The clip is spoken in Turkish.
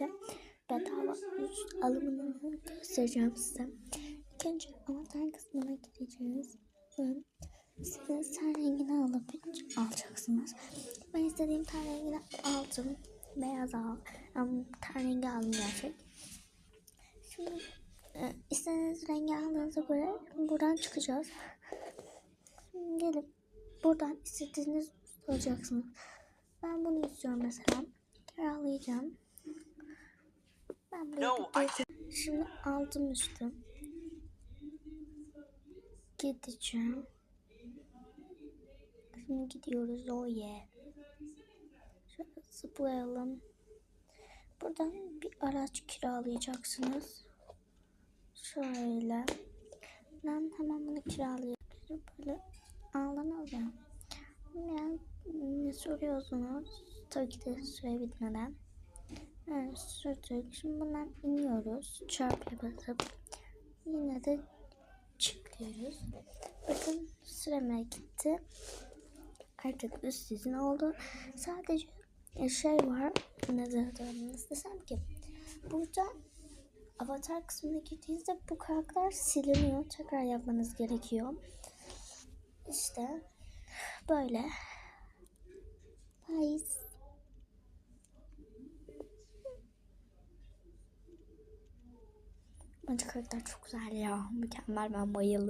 de bedava alımını göstereceğim size. İlk önce avatar kısmına gireceğiz. İstediğiniz ten rengini alıp alacaksınız. Ben istediğim ten rengini aldım. Beyaz al. Ama ten rengi aldım gerçek. Şimdi e, istediğiniz rengi aldığınıza göre buradan çıkacağız. Gelip buradan istediğiniz alacaksınız. Ben bunu istiyorum mesela. Kiralayacağım. Ben buraya No, I-. Şimdi aldım üstü. Gideceğim. Şimdi gidiyoruz o ye. Şöyle zıplayalım. Buradan bir araç kiralayacaksınız. Şöyle. Ben hemen bunu kiralayabilirim. Böyle anlamadım. Yani ne soruyorsunuz? Tabii ki de süre bitmeden. Evet sürdük. Şimdi bundan iniyoruz. Çarpıya basıp yine de çıkıyoruz. Bakın süreme gitti. Artık üst sizin oldu. Sadece şey var. Ne dedim desem ki burada avatar kısmına girdiğinizde bu karakter siliniyor. Tekrar yapmanız gerekiyor. İşte böyle. Bye. Bence karakter çok güzel ya. Mükemmel ben bayıldım.